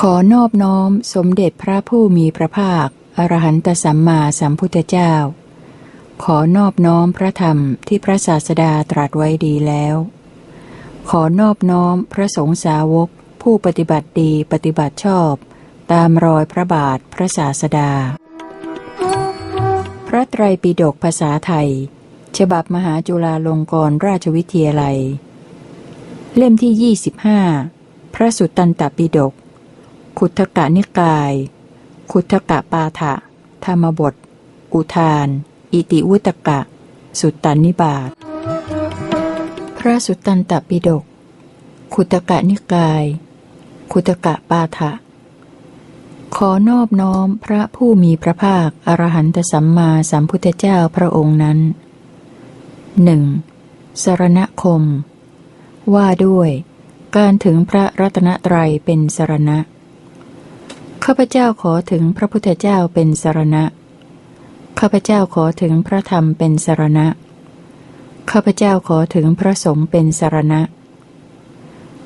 ขอนอบน้อมสมเด็จพระผู้มีพระภาค อรหันตสัมมาสัมพุทธเจ้า ขอนอบน้อมพระธรรมที่พระศาสดาตรัสไว้ดีแล้ว ขอนอบน้อมพระสงฆ์สาวก ผู้ปฏิบัติดีปฏิบัติชอบ ตามรอยพระบาทพระศาสดา พระไตรปิฎกภาษาไทย ฉบับมหาจุฬาลงกรณราชวิทยาลัย เล่มที่ 25 พระสุตตันตปิฎก ขุทกะนิกาย ขุทกะปาฐะธรรมบท อุทาน อิติวุตกะ สุตตันนิบาตพระสุตตันตปิฎก ขุทกะนิกาย ขุทกะปาฐะขอนอบน้อมพระผู้มีพระภาค อรหันตสัมมาสัมพุทธเจ้าพระองค์นั้นหนึ่งสรณคม ว่าด้วย การถึงพระรัตนตรัยเป็นสรณะ ข้าพเจ้าขอถึงพระพุทธเจ้าเป็นสรณะ ข้าพเจ้าขอถึงพระธรรมเป็นสรณะ ข้าพเจ้าขอถึงพระสงฆ์เป็นสรณะ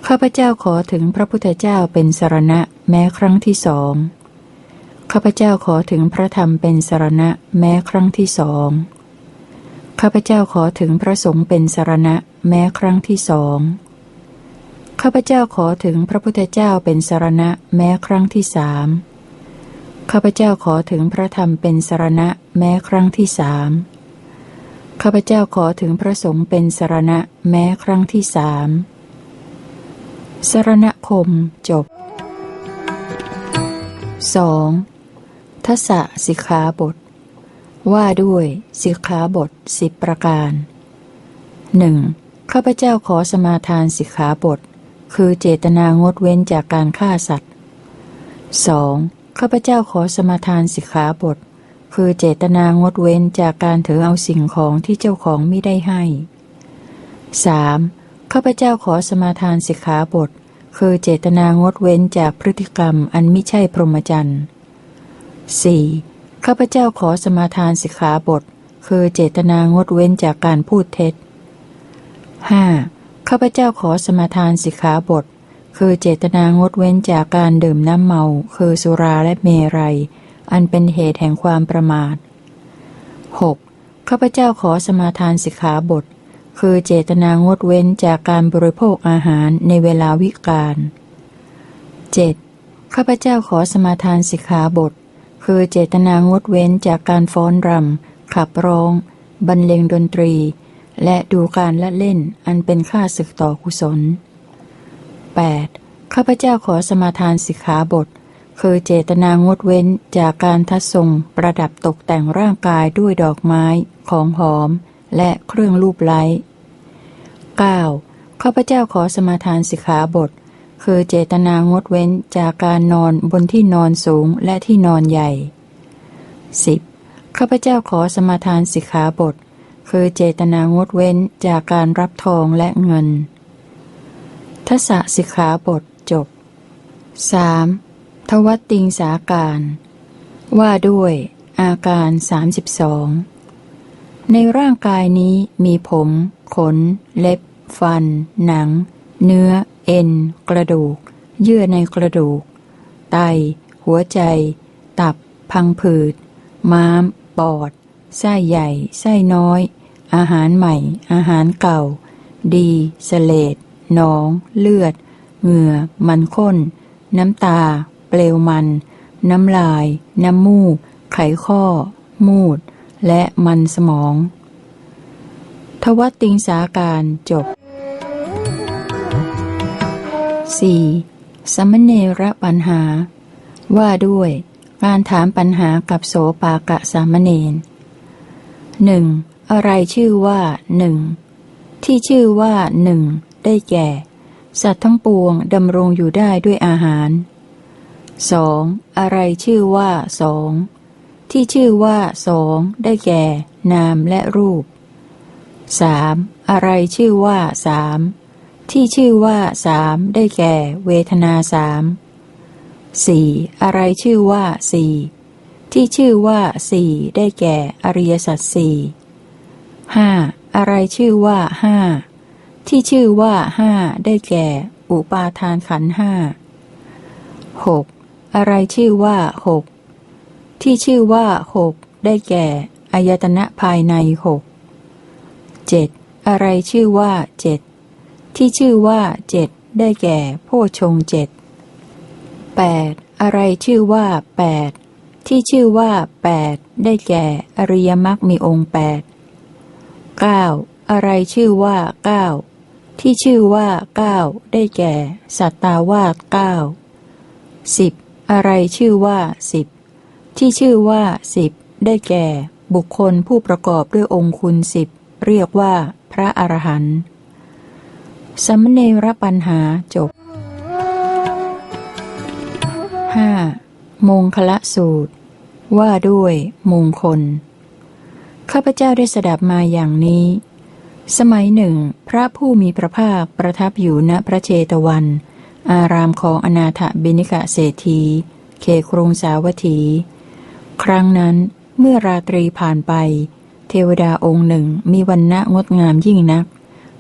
ข้าพเจ้าขอถึงพระพุทธเจ้าเป็นสรณะแม้ครั้งที่สอง ข้าพเจ้าขอถึงพระธรรมเป็นสรณะแม้ครั้งที่สอง ข้าพเจ้าขอถึงพระสงฆ์เป็นสรณะแม้ครั้งที่สอง ข้าพเจ้าขอถึงพระพุทธเจ้าเป็นสารณะแม้ครั้งที่สามข้าพเจ้าขอถึงพระธรรมเป็นสารณะแม้ครั้งที่สามข้าพเจ้าขอถึงพระสงฆ์เป็นสารณะแม้ครั้งที่สามสารณคมจบ 2. ทัศสิกขาบท ว่าด้วยสิกขาบทสิบประการหนึ่งข้าพเจ้าขอสมาทานสิกขาบท คือเจตนางดเว้นจากการฆ่าสัตว์ 2. ข้าพเจ้าขอสมาทานสิกขาบท คือเจตนางดเว้นจากการถือเอาสิ่งของที่เจ้าของไม่ได้ให้ 3. ข้าพเจ้าขอสมาทานสิกขาบท คือเจตนางดเว้นจากพฤติกรรมอันไม่ใช่พรหมจรรย์ 4. ข้าพเจ้าขอสมาทานสิกขาบท คือเจตนางดเว้นจากการพูดเท็จ 5. ข้าพเจ้าขอสมาทานสิกขาบท คือเจตนางดเว้นจากการดื่มน้ำเมา คือสุราและเมรัย อันเป็นเหตุแห่งความประมาท 6. ข้าพเจ้าขอสมาทานสิกขาบท คือเจตนางดเว้นจากการบริโภคอาหารในเวลาวิกาล 7. ข้าพเจ้าขอสมาทานสิกขาบท คือเจตนางดเว้นจากการฟ้อนรำขับร้อง บรรเลงดนตรี และดูการละเล่นอันเป็นค่าศึกต่อกุศล 8. ข้าพเจ้าขอสมาทานสิกขาบท คือเจตนางดเว้นจากการทัดทรงประดับตกแต่งร่างกายด้วยดอกไม้ ของหอม และเครื่องรูปไล้ 9. ข้าพเจ้าขอสมาทานสิกขาบท คือเจตนางดเว้นจากการนอนบนที่นอนสูงและที่นอนใหญ่ 10. ข้าพเจ้าขอสมาทานสิกขาบท คือเจตนางดเว้นจากการรับทองและเงิน ทศสิกขาบทจบ 3. ทวัตติงสาการ ว่าด้วยอาการ 32 ในร่างกายนี้มีผม ขน เล็บ ฟัน หนัง เนื้อ เอ็น กระดูก เยื่อในกระดูก ไต หัวใจ ตับ พังผืด ม้าม ปอด ไส้ใหญ่ ไส้น้อย อาหารใหม่ อาหารเก่า ดีสเลดหนอง เลือด เหงื่อ มันข้น น้ำตา เปลวมัน น้ำลาย น้ำมูก ไขข้อ มูด และมันสมอง ทวัตติงสาการจบ 4. สมณเนระปัญหา ว่าด้วยการถามปัญหากับโสปากะสามเณรหนึ่ง อะไรชื่อว่าหนึ่งที่ชื่อว่าหนึ่งได้แก่ สัตว์ทั้งปวงดำรงอยู่ได้ด้วยอาหารสองอะไรชื่อว่าสองที่ชื่อว่าสองได้แก่ นามและรูปสามอะไรชื่อว่าสามที่ชื่อว่าสามได้แก่ เวทนาสามสี่อะไรชื่อว่าสี่ที่ชื่อว่าสี่ได้แก่ อริยสัจสี่ ห้าอะไรชื่อว่าห้าที่ชื่อว่าห้าได้แก่ อุปาทานขันห้าหกอะไรชื่อว่าหกที่ชื่อว่าหกได้แก่อายตนะภายในหกเจ็ดอะไรชื่อว่าเจ็ดที่ชื่อว่าเจ็ดได้แก่โพชงเจ็ดแปดอะไรชื่อว่าแปดที่ชื่อว่าแปดได้แก่อริยมรรคมีองค์แปด เก้าอะไรชื่อว่าเก้าที่ชื่อว่าเก้าได้แก่ สัตตาวาสเก้าสิบอะไรชื่อว่าสิบที่ชื่อว่าสิบได้แก่ บุคคลผู้ประกอบด้วยองคุณสิบเรียกว่า พระอรหันต์สมเณรปัญหาจบ 5. มงคละสูตร ว่าด้วยมงคล ข้าพเจ้าได้สดับมาอย่างนี้ สมัยหนึ่ง พระผู้มีพระภาคประทับอยู่ณพระเชตวัน อารามของอนาถบิณิกะเศรษฐีเขครุงสาวัตถี ครั้งนั้นเมื่อราตรีผ่านไป เทวดาองค์หนึ่งมีวันณะงดงามยิ่งนัก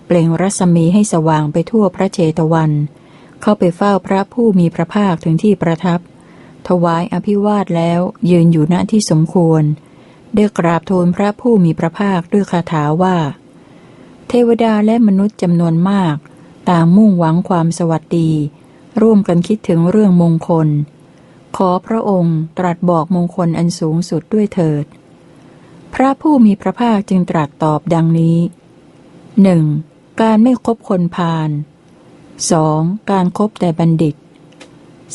เปล่งรัศมีให้สว่างไปทั่วพระเชตวัน เข้าไปเฝ้าพระผู้มีพระภาคถึงที่ประทับ ถวายอภิวาทแล้วยืนอยู่ณที่สมควร ได้กราบทูลพระผู้มีพระภาคด้วยคาถาว่า เทวดาและมนุษย์จำนวนมาก ต่างมุ่งหวังความสวัสดี ร่วมกันคิดถึงเรื่องมงคล ขอพระองค์ตรัสบอกมงคลอันสูงสุดด้วยเถิด พระผู้มีพระภาคจึงตรัสตอบดังนี้หนึ่งการไม่คบคนพาล 2. การครบแต่บัณฑิต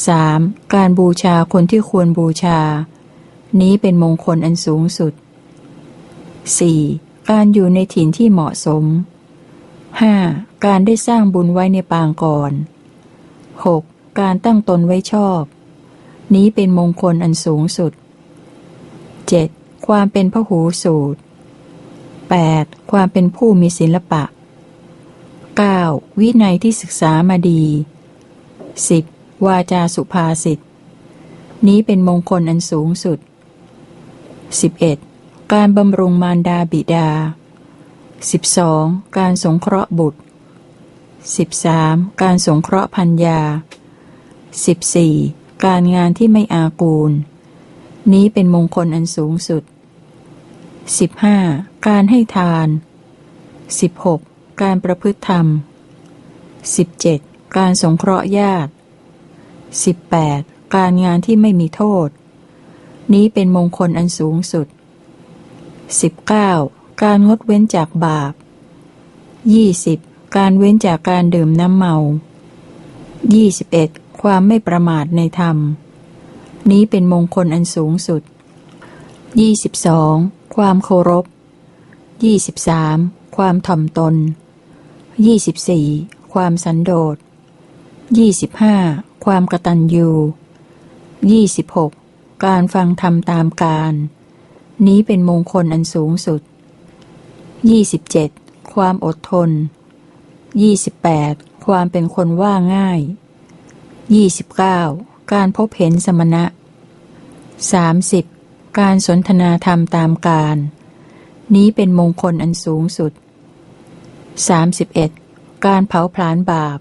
3. การบูชาคนที่ควรบูชา นี้เป็นมงคลอันสูงสุด 4. การอยู่ในถิ่นที่เหมาะสม 5. การได้สร้างบุญไว้ในปางก่อน 6. การตั้งตนไว้ชอบ นี้เป็นมงคลอันสูงสุด 7. ความเป็นพหูสูตร 8. ความเป็นผู้มีศิลปะ 9. วินัยที่ศึกษามาดี 10. วาจาสุภาษิตนี้เป็นมงคลอันสูงสุด 11. การบำรุงมารดาบิดา 12. การสงเคราะห์บุตร 13. การสงเคราะห์พัญญา 14. การงานที่ไม่อากูล นี้เป็นมงคลอันสูงสุด 15. การให้ทาน 16. การประพฤติธรรม 17. การสงเคราะห์ญาติ 18. การงานที่ไม่มีโทษ นี้เป็นมงคลอันสูงสุด 19. การงดเว้นจากบาป 20. การเว้นจากการดื่มน้ำเมา 21. ความไม่ประมาทในธรรม นี้เป็นมงคลอันสูงสุด 22. ความเคารพ 23. ความถ่อมตน 24. ความสันโดษ 25. ความกตัญญู 26. การฟังธรรมตามการ นี้เป็นมงคลอันสูงสุด 27. ความอดทน 28. ความเป็นคนว่าง่าย 29. การพบเห็นสมณะ 30. การสนทนาธรรมตามการ นี้เป็นมงคลอันสูงสุด 31. การเผาผลาญบาป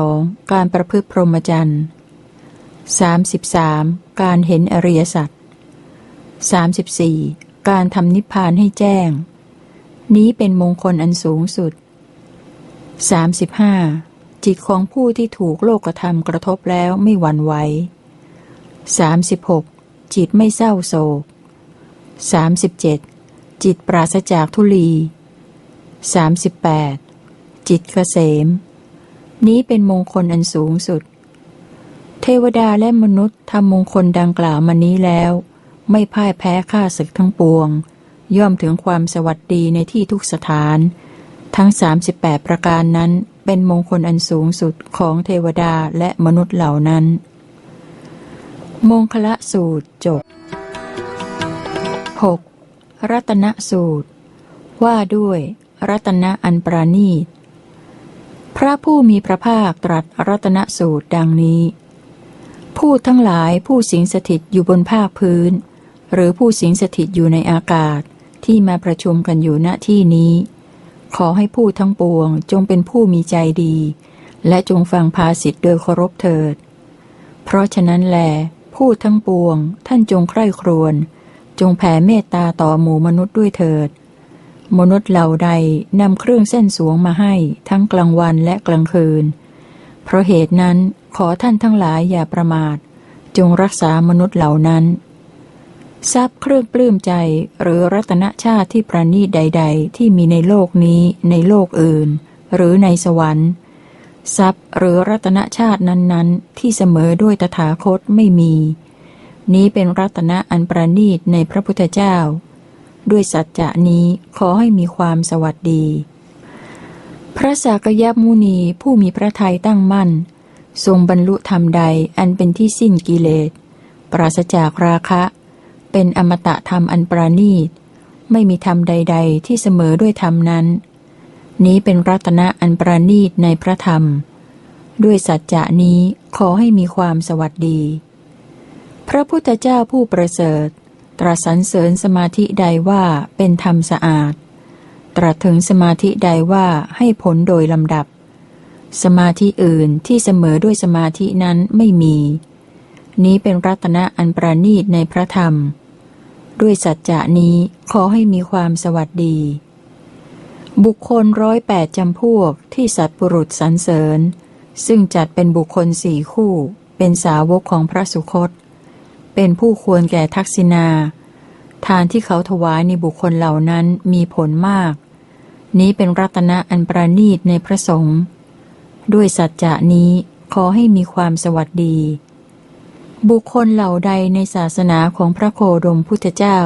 32. การประพฤติพรหมจรรย์ 33. การเห็นอริยสัจ 34. การทำนิพพานให้แจ้ง นี้เป็นมงคลอันสูงสุด 35. จิตของผู้ที่ถูกโลกธรรมกระทบแล้วไม่หวั่นไหว 36. จิตไม่เศร้าโศก 37. จิตปราศจากทุลี 38. จิตเกษม นี้เป็นมงคลอันสูงสุด เทวดาและมนุษย์ทำมงคลดังกล่าวมานี้แล้ว ไม่พ่ายแพ้ข้าศึกทั้งปวง ย่อมถึงความสวัสดีในที่ทุกสถาน ทั้ง 38 ประการนั้นเป็นมงคลอันสูงสุดของเทวดาและมนุษย์เหล่านั้น มงคละสูตรจบ 6. รัตนสูตร ว่าด้วย รัตนะอันปราณีต พระผู้มีพระภาคตรัสรัตนสูตรดังนี้ ผู้ทั้งหลายผู้สิงสถิตอยู่บนภาคพื้น หรือผู้สิงสถิตอยู่ในอากาศที่มาประชุมกันอยู่ณที่นี้ ขอให้ผู้ทั้งปวงจงเป็นผู้มีใจดี และจงฟังภาสิทธ์โดยเคารพเถิด เพราะฉะนั้นแลพูดทั้งปวง ท่านจงใคร่ครวญจงแผ่เมตตาต่อหมู่มนุษย์ด้วยเถิด มนุษย์เหล่าใดนำเครื่องเส้นสวงมาให้ทั้งกลางวันและกลางคืน เพราะเหตุนั้น ขอท่านทั้งหลายอย่าประมาท จงรักษามนุษย์เหล่านั้น ทรัพย์เครื่องปลื้มใจหรือรัตนชาติที่ประณีตใด ๆ ที่มีในโลกนี้ในโลกอื่น หรือในสวรรค์ ทรัพย์หรือรัตนชาตินั้นๆ ที่เสมอด้วยตถาคตไม่มี นี้เป็นรัตนะอันประณีตในพระพุทธเจ้า ด้วยสัจจะนี้ขอให้มีความสวัสดีพระสากยมุนีผู้มีพระทัยตั้งมั่น ทรงบรรลุธรรมใดอันเป็นที่สิ้นกิเลส ปราศจากราคะ เป็นอมตะธรรมอันประณีต ไม่มีธรรมใด ๆ ที่เสมอด้วยธรรมนั้น นี้เป็นรัตนะอันประณีตในพระธรรม ด้วยสัจจะนี้ขอให้มีความสวัสดี พระพุทธเจ้าผู้ประเสริฐ ตรัสสรรเสริญสมาธิใดว่าเป็นธรรมสะอาด ตรัสถึงสมาธิใดว่าให้ผลโดยลำดับ สมาธิอื่นที่เสมอด้วยสมาธินั้นไม่มี นี้เป็นรัตนะอันประณีตในพระธรรม ด้วยสัจจะนี้ขอให้มีความสวัสดี บุคคลร้อยแปดจำพวกที่สัตว์ปุรุษสรรเสริญ ซึ่งจัดเป็นบุคคลสี่คู่ เป็นสาวกของพระสุคต เป็นผู้ควรแก่ทักษิณาทานที่เขาถวายในบุคคลเหล่านั้นมีผลมาก นี้เป็นรัตนะอันประณีตในพระสงฆ์ ด้วยสัจจะนี้ขอให้มีความสวัสดี บุคคลเหล่าใดในศาสนาของพระโคดมพุทธเจ้า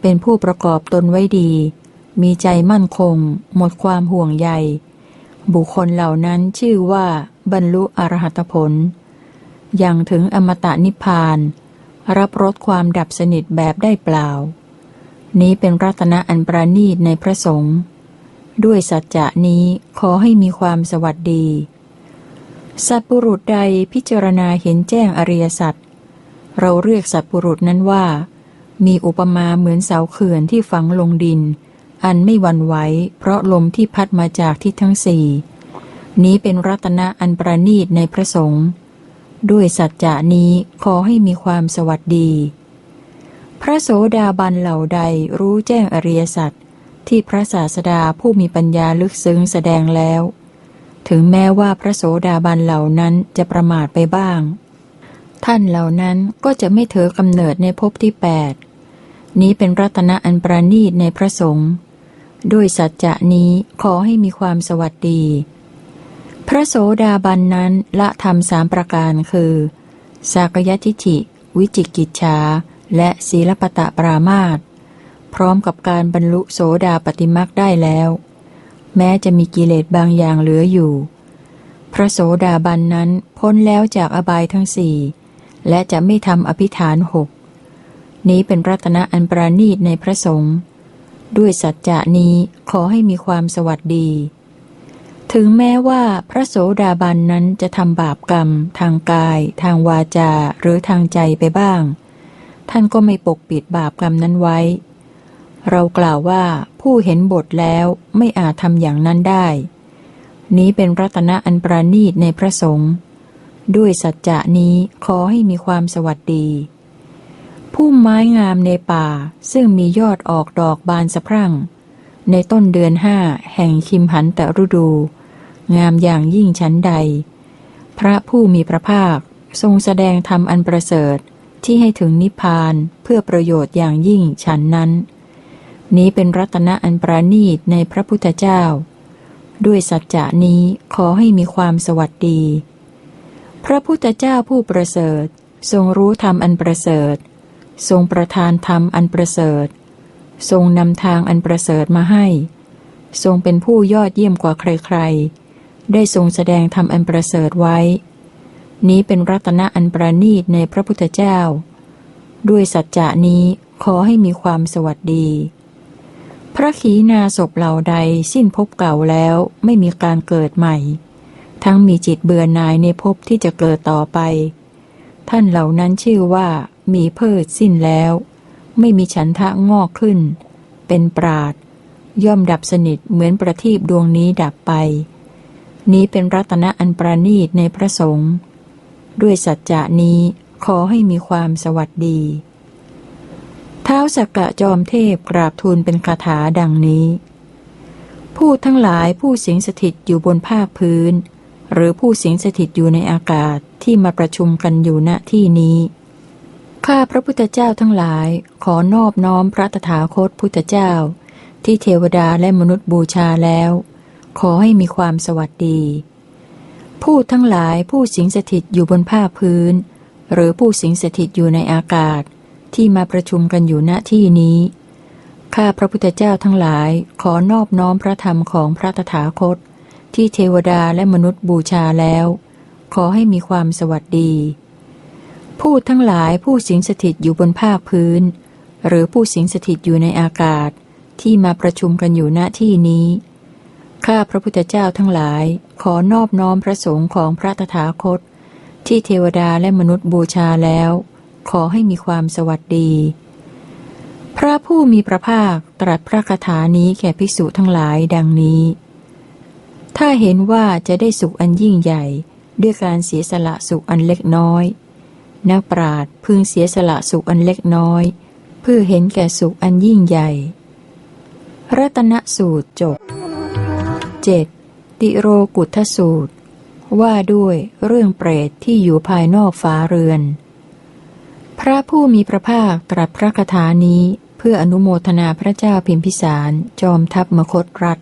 เป็นผู้ประกอบตนไว้ดี มีใจมั่นคง หมดความห่วงใย บุคคลเหล่านั้นชื่อว่าบรรลุอรหัตผล อย่างถึงอมตะนิพพาน รับรสความดับสนิทแบบได้เปล่า นี้เป็นรัตนะอันประณีตในพระสงฆ์ ด้วยสัจจะนี้ขอให้มีความสวัสดี สัตว์ปุรุษใดพิจารณาเห็นแจ้งอริยสัจเราเรียกสัตว์ปุรุษนั้นว่า มีอุปมาเหมือนเสาเขื่อนที่ฝังลงดิน อันไม่วันไหวเพราะลมที่พัดมาจากทิศทั้งสี่นี้เป็นรัตนะอันประณีตในพระสงฆ์ด้วยสัจจะนี้ขอให้มีความสวัสดี พระโสดาบันเหล่าใดรู้แจ้งอริยสัจ ที่พระศาสดาผู้มีปัญญาลึกซึ้งแสดงแล้ว ถึงแม้ว่าพระโสดาบันเหล่านั้นจะประมาทไปบ้าง ท่านเหล่านั้นก็จะไม่เถอกำเนิดในภพที่แปดนี้เป็นรัตนะอันประณีตในพระสงฆ์ด้วยสัจจะนี้ขอให้มีความสวัสดี พระโสดาบันนั้นละธรรมสามประการคือ สากยทิฐิ วิจิกิจฉาและศีลปตะปรามาต พร้อมกับการบรรลุโสดาปติมักได้แล้ว แม้จะมีกิเลสบางอย่างเหลืออยู่ พระโสดาบันนั้นพ้นแล้วจากอบายทั้งสี่และจะไม่ทำอภิฐานหกนี้เป็นรัตนะอันประณีตในพระสงฆ์ด้วยสัจจะนี้ขอให้มีความสวัสดี ถึงแม้ว่าพระโสดาบันนั้นจะทำบาปกรรม ทางกาย ทางวาจาหรือทางใจไปบ้าง ท่านก็ไม่ปกปิดบาปกรรมนั้นไว้ เรากล่าวว่าผู้เห็นบทแล้วไม่อาจทำอย่างนั้นได้ นี้เป็นรัตนะอันประณีตในพระสงฆ์ด้วยสัจจะนี้ขอให้มีความสวัสดีผู้ไม้งามในป่าซึ่งมียอดออกดอกบานสะพรั่ง ในต้นเดือนห้าแห่งคิมหันตะฤดู งามอย่างยิ่งชั้นใด พระผู้มีพระภาคทรงแสดงธรรมอันประเสริฐที่ให้ถึงนิพพานเพื่อประโยชน์อย่างยิ่งฉันนั้น นี้เป็นรัตนะอันประณีตในพระพุทธเจ้า ด้วยสัจจะนี้ขอให้มีความสวัสดี พระพุทธเจ้าผู้ประเสริฐ ทรงรู้ธรรมอันประเสริฐ ทรงประทานธรรมอันประเสริฐ ทรงนำทางอันประเสริฐมาให้ ทรงเป็นผู้ยอดเยี่ยมกว่าใครๆ ได้ทรงแสดงธรรมอันประเสริฐไว้ นี้เป็นรัตนะอันประณีตในพระพุทธเจ้า ด้วยสัจจะนี้ขอให้มีความสวัสดี พระขีณาศพเหล่าใดสิ้นภพเก่าแล้วไม่มีการเกิดใหม่ ทั้งมีจิตเบื่อหน่ายในภพที่จะเกิดต่อไป ท่านเหล่านั้นชื่อว่ามีเพิดสิ้นแล้ว ไม่มีฉันทะงอกขึ้น เป็นปราดย่อมดับสนิทเหมือนประทีปดวงนี้ดับไป นี้เป็นรัตนะอันประณีตในพระสงฆ์ด้วยสัจจะนี้ขอให้มีความสวัสดี ท้าสักกะจอมเทพกราบทูลเป็นคาถาดังนี้ ผู้ทั้งหลายผู้สิงสถิตอยู่บนภาคพื้น หรือผู้สิงสถิตอยู่ในอากาศที่มาประชุมกันอยู่ณที่นี้ข้าพระพุทธเจ้าทั้งหลายขอนอบน้อมพระตถาคตพุทธเจ้า ที่เทวดาและมนุษย์บูชาแล้ว ขอให้มีความสวัสดี ผู้ทั้งหลายผู้สิงสถิตอยู่บนภาคพื้น หรือผู้สิงสถิตอยู่ในอากาศ ที่มาประชุมกันอยู่ณที่นี้ ข้าพระพุทธเจ้าทั้งหลายขอนอบน้อมพระธรรมของพระตถาคต ที่เทวดาและมนุษย์บูชาแล้ว ขอให้มีความสวัสดี ผู้ทั้งหลายผู้สิงสถิตอยู่บนภาคพื้น หรือผู้สิงสถิตอยู่ในอากาศ ที่มาประชุมกันอยู่ณที่นี้ข้าพระพุทธเจ้าทั้งหลาย ขอนอบน้อมพระสงฆ์ของพระตถาคต ที่เทวดาและมนุษย์บูชาแล้ว ขอให้มีความสวัสดี พระผู้มีพระภาคตรัสพระคาถานี้แก่ภิกษุทั้งหลายดังนี้ ถ้าเห็นว่าจะได้สุขอันยิ่งใหญ่ ด้วยการเสียสละสุขอันเล็กน้อย นักปราดพึงเสียสละสุขอันเล็กน้อย เพื่อเห็นแก่สุขอันยิ่งใหญ่ รัตนสูตรจบ 7. ติโรกุทธสูตร ว่าด้วยเรื่องเปรตที่อยู่ภายนอกฝาเรือน ระผู้มีพระภาคตรัสพระคาถานี้เพื่ออนุโมทนาพระเจ้าพิมพิสารจอมทัพมคตรัฐ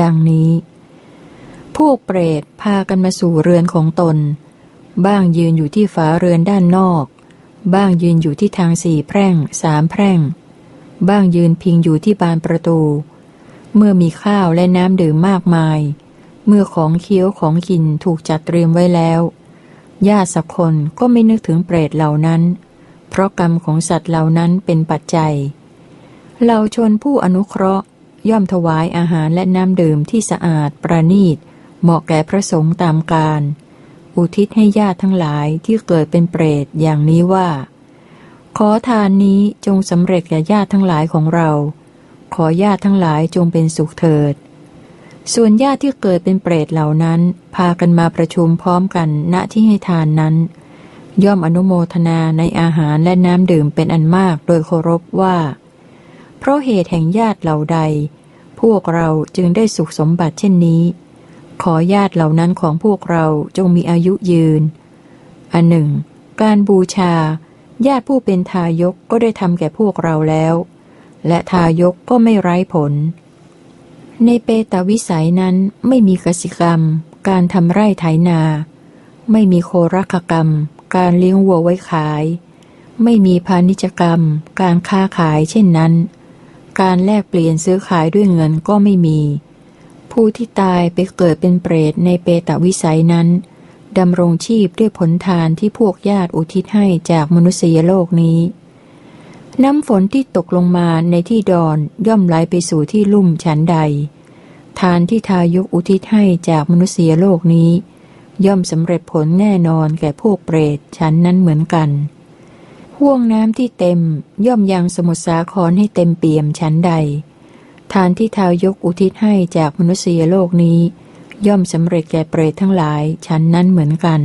ดังนี้ พวกเปรตพากันมาสู่เรือนของตน บ้างยืนอยู่ที่ฝาเรือนด้านนอก บ้างยืนอยู่ที่ทางสี่แพร่งสามแพร่ง บ้างยืนพิงอยู่ที่บานประตู เมื่อมีข้าวและน้ำดื่มมากมาย เมื่อของเคี้ยวของกินถูกจัดเตรียมไว้แล้ว ญาติสักคนก็ไม่นึกถึงเปรตเหล่านั้น เพราะกรรมของสัตว์เหล่านั้นเป็นปัจจัย เหล่าชนผู้อนุเคราะห์ย่อมถวายอาหารและน้ำดื่มที่สะอาดประณีต เหมาะแก่พระสงฆ์ตามการ อุทิศให้ญาติทั้งหลายที่เกิดเป็นเปรตอย่างนี้ว่า ขอทานนี้จงสำเร็จแก่ญาติทั้งหลายของเรา ขอญาติทั้งหลายจงเป็นสุขเถิด ส่วนญาติที่เกิดเป็นเปรตเหล่านั้น พากันมาประชุมพร้อมกันณที่ให้ทานนั้น ย่อมอนุโมทนาในอาหารและน้ำดื่มเป็นอันมากโดยเคารพว่า เพราะเหตุแห่งญาติเหล่าใด พวกเราจึงได้สุขสมบัติเช่นนี้ ขอญาติเหล่านั้นของพวกเราจงมีอายุยืน อันหนึ่ง การบูชา ญาติผู้เป็นทายกก็ได้ทำแก่พวกเราแล้ว และทายกก็ไม่ไร้ผล ในเปตวิสัยนั้นไม่มีกสิกรรม การทำไร่ไถนา ไม่มีโครักกรรม การเลี้ยงวัวไว้ขาย ไม่มีพาณิชกรรม การค้าขายเช่นนั้น การแลกเปลี่ยนซื้อขายด้วยเงินก็ไม่มี ผู้ที่ตายไปเกิดเป็นเปรตในเปตวิสัยนั้นดำรงชีพด้วยผลทานที่พวกญาติอุทิศให้จากมนุษยโลกนี้ น้ำฝนที่ตกลงมาในที่ดอนย่อมไหลไปสู่ที่ลุ่มฉันใด ทานที่ทายกอุทิศให้จากมนุษยโลกนี้ ย่อมสำเร็จผลแน่นอนแก่พวกเปรตฉันนั้นเหมือนกันห่วงน้ำที่เต็มย่อมยังสมุทรสาครให้เต็มเปี่ยมฉันใด ทานที่ทายกอุทิศให้จากมนุษยโลกนี้ ย่อมสำเร็จแก่เปรตทั้งหลายฉันนั้นเหมือนกัน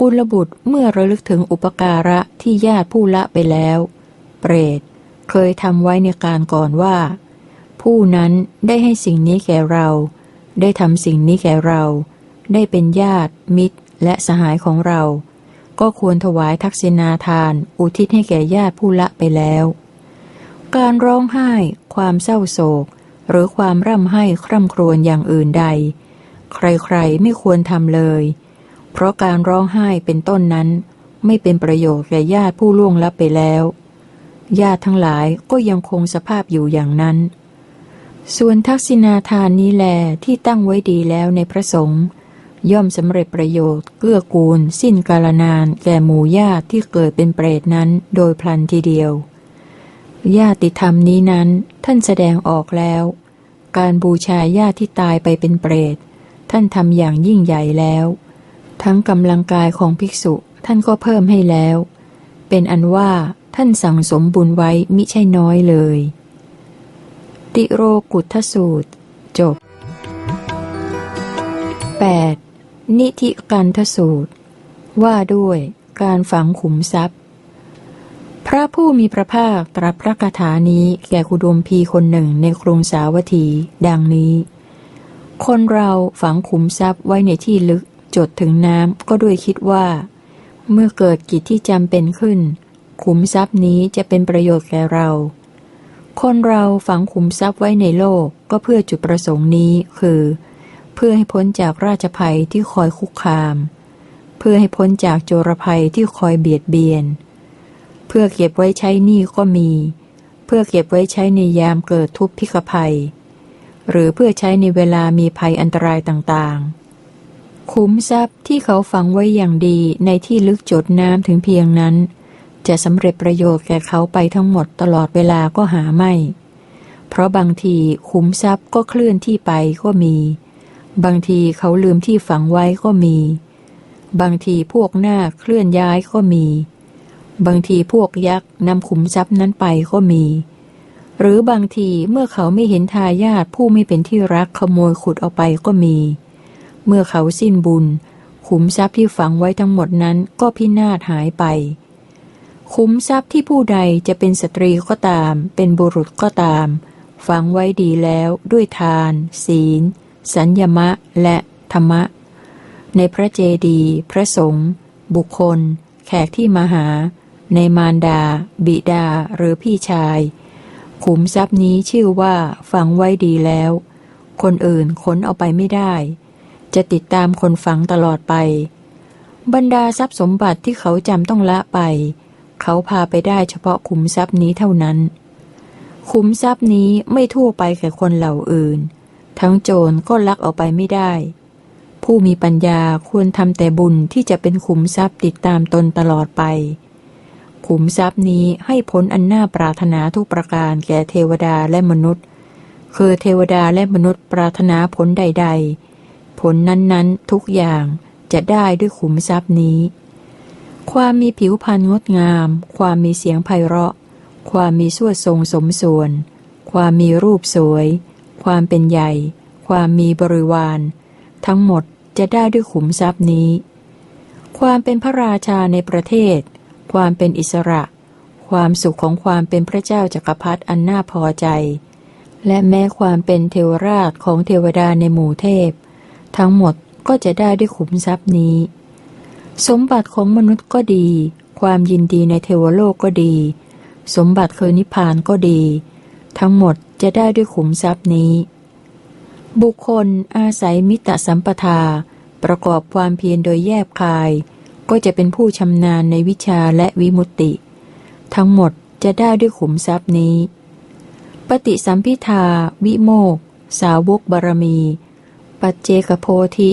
กุลบุตรเมื่อระลึกถึงอุปการะที่ญาติผู้ละไปแล้ว เปรตเคยทำไว้ในการก่อนว่า ผู้นั้นได้ให้สิ่งนี้แก่เรา ได้ทำสิ่งนี้แก่เรา ได้เป็นญาติ มิตร และสหายของเรา ก็ควรถวายทักษิณาทาน อุทิศให้แก่ญาติผู้ละไปแล้ว การร้องไห้ ความเศร้าโศก หรือความร่ำไห้คร่ำครวญอย่างอื่นใด ใครๆไม่ควรทำเลย เพราะการร้องไห้เป็นต้นนั้น ไม่เป็นประโยชน์แก่ญาติผู้ล่วงลับไปแล้วญาติทั้งหลายก็ยังคงสภาพอยู่อย่างนั้น ส่วนทักษิณาทานนี้แลที่ตั้งไว้ดีแล้วในพระสงฆ์ ย่อมสำเร็จประโยชน์ เกื้อกูล สิ้นกาลนาน แก่หมู่ญาติที่เกิดเป็นเปรตนั้น โดยพลันทีเดียว ญาติธรรมนี้นั้น ท่านแสดงออกแล้ว การบูชาญาติที่ตายไปเป็นเปรต ท่านทำอย่างยิ่งใหญ่แล้ว ทั้งกำลังกายของภิกษุท่านก็เพิ่มให้แล้ว เป็นอันว่าท่านสั่งสมบุญไว้มิใช่น้อยเลย ติโรกุทธสูตร จบ 8. นิธิกันทสูตร ว่าด้วยการฝังขุมทรัพย์ พระผู้มีพระภาคตรัสพระคาถานี้แก่คุดมพีคนหนึ่งในกรุงสาวัตถี ดังนี้ คนเราฝังขุมทรัพย์ไว้ในที่ลึกจดถึงน้ำก็ด้วยคิดว่า เมื่อเกิดกิจที่จำเป็นขึ้น ขุมทรัพย์นี้จะเป็นประโยชน์แก่เรา คนเราฝังขุมทรัพย์ไว้ในโลกก็เพื่อจุดประสงค์นี้คือเเพื่อให้พ้นจากราชภัยที่คอยคุกคาม เพื่อให้พ้นจากโจรภัยที่คอยเบียดเบียน เพื่อเก็บไว้ใช้หนี้ก็มี เพื่อเก็บไว้ใช้ในยามเกิดทุพพิกภัย หรือเพื่อใช้ในเวลามีภัยอันตรายต่างๆขุมทรัพย์ที่เขาฝังไว้อย่างดีในที่ลึกจดน้ำถึงเพียงนั้น จะสำเร็จประโยชน์แก่เขาไปทั้งหมดตลอดเวลาก็หาไม่ เพราะบางทีขุมทรัพย์ก็เคลื่อนที่ไปก็มี บางทีเขาลืมที่ฝังไว้ก็มี บางทีพวกหน้าเคลื่อนย้ายก็มี บางทีพวกยักษ์นำขุมทรัพย์นั้นไปก็มี หรือบางทีเมื่อเขาไม่เห็นทายาทผู้ไม่เป็นที่รักขโมยขุดเอาไปก็มี เมื่อเขาสิ้นบุญ ขุมทรัพย์ที่ฝังไว้ทั้งหมดนั้นก็พินาศหายไป ขุมทรัพย์ที่ผู้ใดจะเป็นสตรีก็ตาม เป็นบุรุษก็ตาม ฝังไว้ดีแล้วด้วยทาน ศีล สัญญมะและธรรมะ ในพระเจดีพระสงฆ์บุคคล แขกที่มาหา ในมารดา บิดาหรือพี่ชาย ขุมทรัพย์นี้ชื่อว่าฝังไว้ดีแล้ว คนอื่นค้นเอาไปไม่ได้ จะติดตามคนฝังตลอดไป บรรดาทรัพย์สมบัติที่เขาจำต้องละไป เขาพาไปได้เฉพาะขุมทรัพย์นี้เท่านั้น ขุมทรัพย์นี้ไม่ทั่วไปแก่คนเหล่าอื่น ทั้งโจรก็ลักเอาไปไม่ได้ ผู้มีปัญญาควรทำแต่บุญที่จะเป็นขุมทรัพย์ติดตามตนตลอดไป ขุมทรัพย์นี้ให้ผลอันน่าปรารถนาทุกประการแก่เทวดาและมนุษย์ คือเทวดาและมนุษย์ปรารถนาผลใด ๆ ผลนั้นๆทุกอย่างจะได้ด้วยขุมทรัพย์นี้ ความมีผิวพรรณงดงาม ความมีเสียงไพเราะ ความมีสวดทรงสมส่วน ความมีรูปสวย ความเป็นใหญ่ ความมีบริวาร ทั้งหมดจะได้ด้วยขุมทรัพย์นี้ ความเป็นพระราชาในประเทศ ความเป็นอิสระ ความสุขของความเป็นพระเจ้าจักรพรรดิอันน่าพอใจ และแม้ความเป็นเทวราชของเทวดาในหมู่เทพ ทั้งหมดก็จะได้ด้วยขุมทรัพย์นี้ สมบัติของมนุษย์ก็ดี ความยินดีในเทวโลกก็ดี สมบัติคือนิพพานก็ดี ทั้งหมดจะได้ด้วยขุมทรัพย์นี้ บุคคลอาศัยมิตรสัมปทา ประกอบความเพียรโดยแยบคาย ก็จะเป็นผู้ชำนาญในวิชาและวิมุตติ ทั้งหมดจะได้ด้วยขุมทรัพย์นี้ ปฏิสัมพิทา วิโมก สาวกบารมี ปัจเจกโพธิ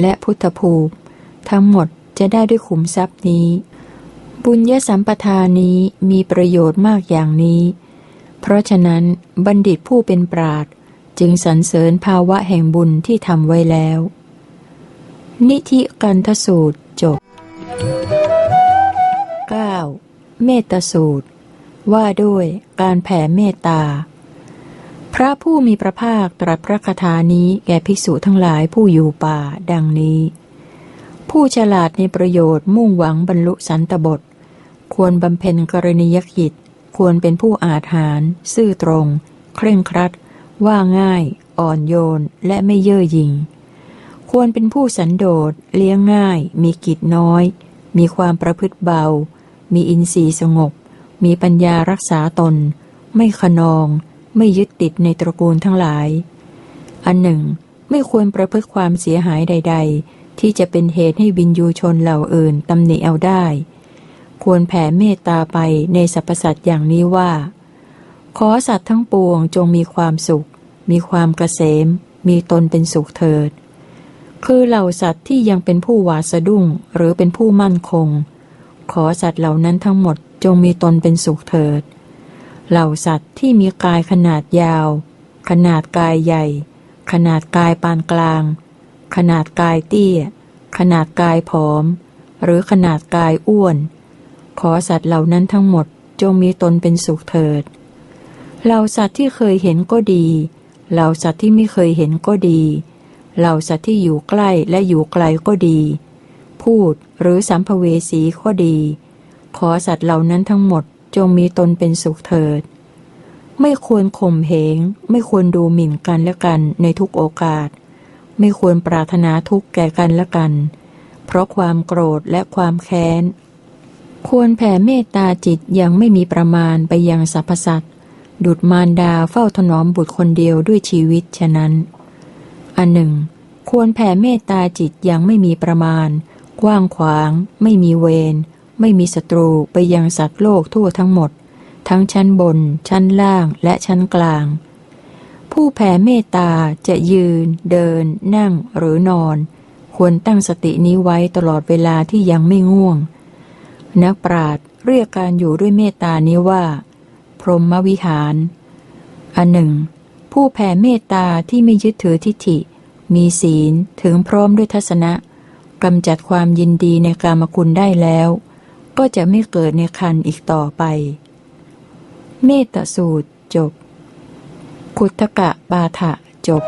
และพุทธภูมิ ทั้งหมดจะได้ด้วยขุมทรัพย์นี้ บุญยสัมปทานี้มีประโยชน์มากอย่างนี้ เพราะฉะนั้นบัณฑิตผู้เป็นปราดจึงสรรเสริญภาวะแห่งบุญที่ทำไว้แล้ว นิธิกันทสูตรจบ 9. เมตตาสูตร ว่าด้วยการแผ่เมตตา พระผู้มีพระภาคตรัสพระคาถานี้แก่ภิกษุทั้งหลายผู้อยู่ป่า ดังนี้ ผู้ฉลาดในประโยชน์มุ่งหวังบรรลุสันตบท ควรบำเพ็ญกรณียกิจ ควรเป็นผู้อาถรรพ์ซื่อตรง เคร่งครัด ว่าง่าย อ่อนโยน และไม่เย่อหยิ่ง ควรเป็นผู้สันโดษ เลี้ยงง่าย มีกิจน้อย มีความประพฤติเบา มีอินทรีย์สงบ มีปัญญารักษาตน ไม่ขนอง ไม่ยึดติดในตระกูลทั้งหลาย อันหนึ่ง ไม่ควรประพฤติความเสียหายใด ๆ ที่จะเป็นเหตุให้วินยูชนเหล่าอื่นตำหนิเอาได้ ควรแผ่เมตตาไปในสรรพสัตว์อย่างนี้ว่า ขอสัตว์ทั้งปวงจงมีความสุข มีความเกษม มีตนเป็นสุขเถิด คือเหล่าสัตว์ที่ยังเป็นผู้หวาดสะดุ้งหรือเป็นผู้มั่นคง ขอสัตว์เหล่านั้นทั้งหมดจงมีตนเป็นสุขเถิด เหล่าสัตว์ที่มีกายขนาดยาว ขนาดกายใหญ่ ขนาดกายปานกลาง ขนาดกายเตี้ย ขนาดกายผอม หรือขนาดกายอ้วน ขอสัตว์เหล่านั้นทั้งหมดจงมีตนเป็นสุขเถิด เหล่าสัตว์ที่เคยเห็นก็ดี เหล่าสัตว์ที่ไม่เคยเห็นก็ดี เหล่าสัตว์ที่อยู่ใกล้และอยู่ไกลก็ดี พูดหรือสัมภเวสีก็ดี ขอสัตว์เหล่านั้นทั้งหมดจงมีตนเป็นสุขเถิด ไม่ควรข่มเหง ไม่ควรดูหมิ่นกันและกันในทุกโอกาส ไม่ควรปรารถนาทุกข์แก่กันและกัน เพราะความโกรธและความแค้น ควรแผ่เมตตาจิตย่างไม่มีประมาณไปยังสรรพสัตว์ดุดมารดาเฝ้าถนอมบุตรคนเดียวด้วยชีวิตฉะนั้น อันหนึ่ง ควรแผ่เมตตาจิตย่างไม่มีประมาณ กว้างขวาง ไม่มีเวร ไม่มีศัตรูไปยังสัตว์โลกทั่วทั้งหมด ทั้งชั้นบน ชั้นล่างและชั้นกลาง ผู้แผ่เมตตาจะยืน เดิน นั่งหรือนอน ควรตั้งสตินี้ไว้ตลอดเวลาที่ยังไม่ง่วง นักปราชญ์เรียกการอยู่ด้วยเมตตานี้ว่า พรหมวิหาร อันหนึ่ง ผู้แผ่เมตตาที่ไม่ยึดถือทิฏฐิ มีศีลถึงพร้อมด้วยทัศนะกำจัดความยินดีในกามคุณได้แล้ว ก็จะไม่เกิดในคันอีกต่อไป เมตสูตรจบคุตกะปาฐะจบ